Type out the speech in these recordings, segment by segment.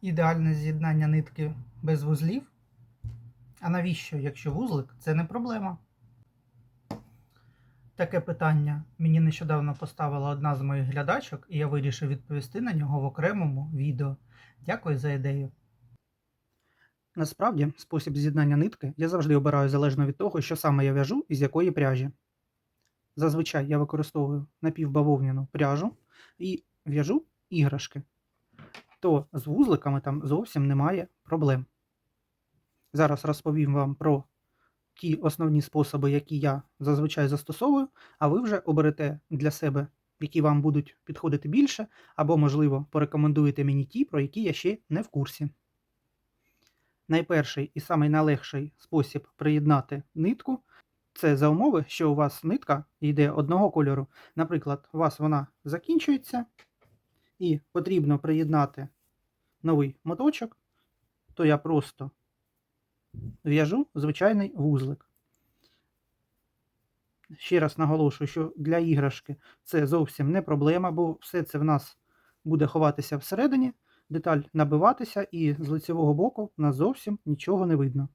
ідеальне з'єднання нитки без вузлів. А навіщо, якщо вузлик це не проблема? Таке питання мені нещодавно поставила одна з моїх глядачок, і я вирішив відповісти на нього в окремому відео. Дякую за ідею. Насправді, спосіб з'єднання нитки я завжди обираю залежно від того, що саме я в'яжу і з якої пряжі. Зазвичай я використовую напівбавовняну пряжу і в'яжу іграшки. То з вузликами там зовсім немає проблем. Зараз розповім вам про ті основні способи, які я зазвичай застосовую, а ви вже оберете для себе, які вам будуть підходити більше, або, можливо, порекомендуєте мені ті, про які я ще не в курсі. Найперший і самий найлегший спосіб приєднати нитку це за умови, що у вас нитка йде одного кольору. Наприклад, у вас вона закінчується, і потрібно приєднати новий моточок, то я просто в'яжу звичайний вузлик. Ще раз наголошую, що для іграшки це зовсім не проблема, бо все це в нас буде ховатися всередині, деталь набиватися, і з лицевого боку у нас зовсім нічого не видно.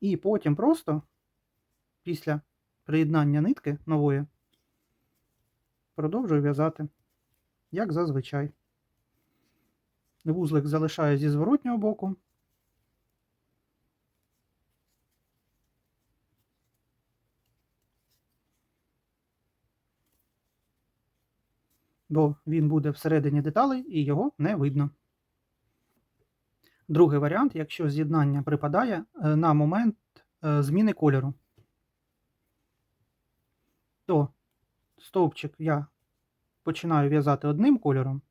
І потім просто після приєднання нитки нової продовжую в'язати, як зазвичай. Вузлик залишаю зі зворотнього боку. Бо він буде всередині деталей і його не видно. Другий варіант, якщо з'єднання припадає е, на момент е, зміни кольору, то стовпчик я починаю в'язати одним кольором,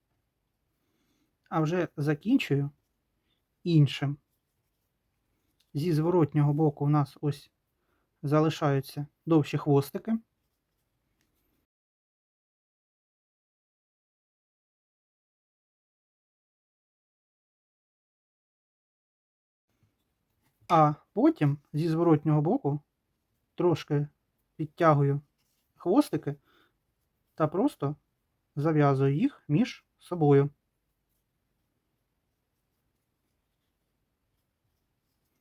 а вже закінчую іншим. Зі зворотнього боку у нас ось залишаються довші хвостики. А потім зі зворотнього боку трошки підтягую хвостики та просто зав'язую їх між собою.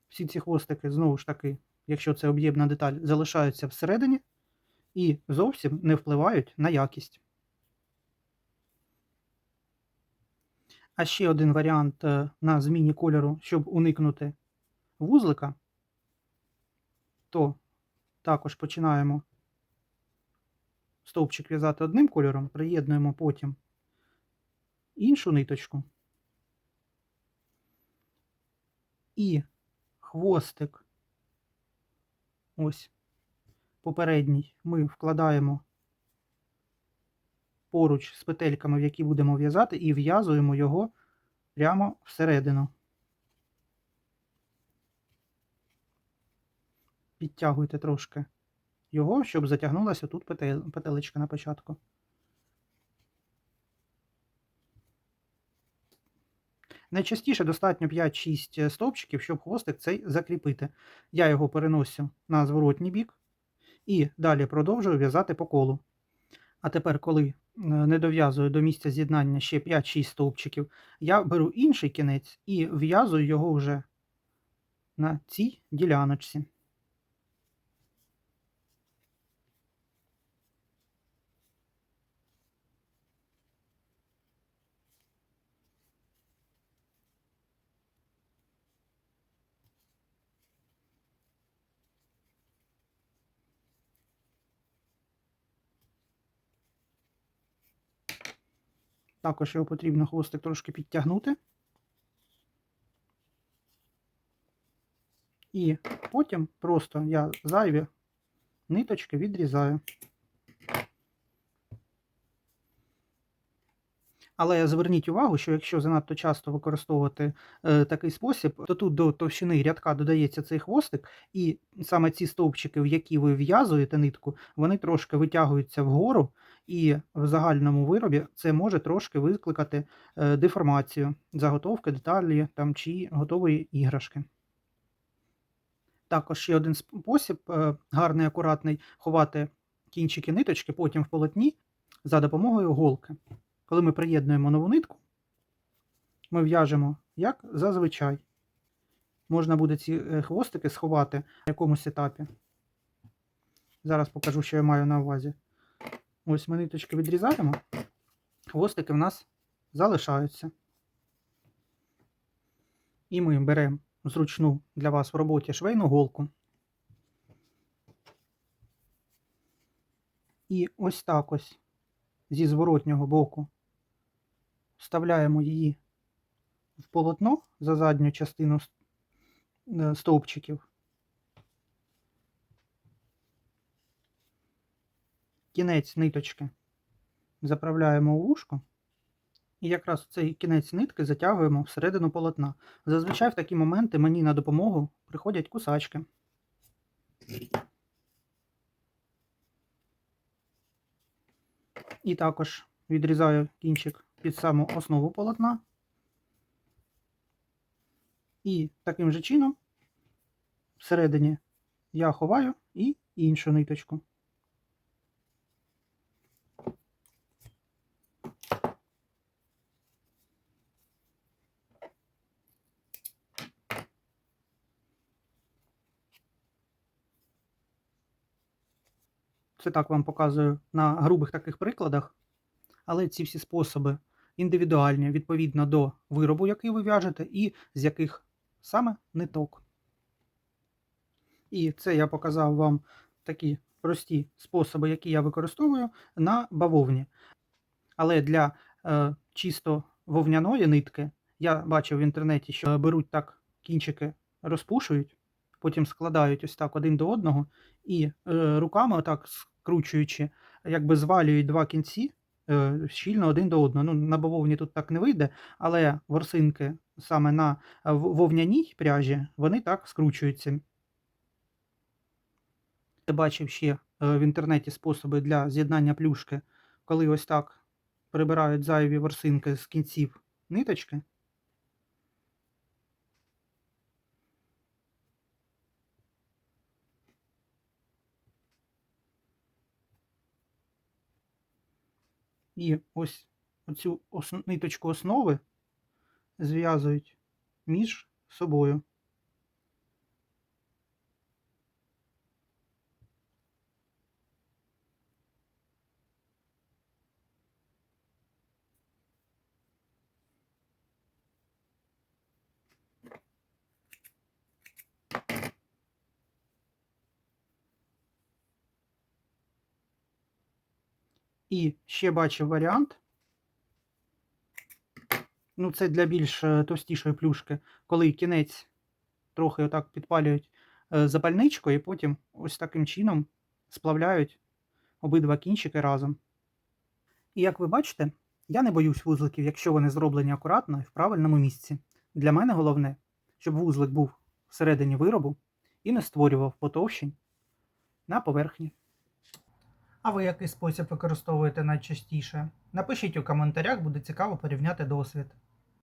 Всі ці хвостики, знову ж таки, якщо це об'ємна деталь, залишаються всередині і зовсім не впливають на якість. А ще один варіант е, на зміні кольору, щоб уникнути вузлика, то також починаємо стовпчик в'язати одним кольором, приєднуємо потім іншу ниточку. І хвостик, ось попередній, ми вкладаємо поруч з петельками, в які будемо в'язати, і в'язуємо його прямо всередину. Підтягуйте трошки його, щоб затягнулася тут петелечка на початку. Найчастіше достатньо 5-6 стовпчиків, щоб хвостик цей закріпити. Я його переносю на зворотній бік і далі продовжую в'язати по колу. А тепер, коли не дов'язую до місця з'єднання ще 5-6 стовпчиків, я беру інший кінець і в'язую його вже на цій діляночці. Також його потрібно хвостик трошки підтягнути. І потім просто я зайві ниточки відрізаю. Але зверніть увагу, що якщо занадто часто використовувати е, такий спосіб, то тут до товщини рядка додається цей хвостик, і саме ці стовпчики, в які ви в'язуєте нитку, вони трошки витягуються вгору, і в загальному виробі це може трошки викликати е, деформацію заготовки, деталі там, чи готової іграшки. Також ще один спосіб, е, гарний, акуратний, ховати кінчики ниточки потім в полотні за допомогою голки. Коли ми приєднуємо нову нитку, ми в'яжемо як зазвичай. Можна буде ці е, хвостики сховати на якомусь етапі. Зараз покажу, що я маю на увазі. Ось ми ниточки відрізаємо, хвостики в нас залишаються. І ми беремо зручну для вас в роботі швейну голку. І ось так ось зі зворотнього боку вставляємо її в полотно за задню частину е, стовпчиків. Кінець ниточки заправляємо у вушко. І якраз цей кінець нитки затягуємо всередину полотна. Зазвичай в такі моменти мені на допомогу приходять кусачки. І також відрізаю кінчик під саму основу полотна. І таким же чином всередині я ховаю і іншу ниточку. Це так вам показую на грубих таких прикладах. Але ці всі способи індивідуальні відповідно до виробу, який ви в'яжете, і з яких саме ниток. І це я показав вам такі прості способи, які я використовую на бавовні. Але для е, чисто вовняної нитки я бачив в інтернеті, що беруть так кінчики, розпушують, потім складають ось так один до одного, і е, руками, отак скручуючи, якби звалюють два кінці е, щільно один до одного. Ну, на бавовні тут так не вийде, але ворсинки саме на е, вовняній пряжі, вони так скручуються. Я бачив ще е, в інтернеті способи для з'єднання плюшки, коли ось так прибирають зайві ворсинки з кінців ниточки. І ось оцю ос- ниточку основи зв'язують між собою. І ще бачив варіант. Ну, це для більш е, товстішої плюшки, коли кінець трохи отак підпалюють е, запальничкою, і потім ось таким чином сплавляють обидва кінчики разом. І як ви бачите, я не боюсь вузликів, якщо вони зроблені акуратно і в правильному місці. Для мене головне, щоб вузлик був всередині виробу і не створював потовщень на поверхні. А ви який спосіб використовуєте найчастіше? Напишіть у коментарях, буде цікаво порівняти досвід.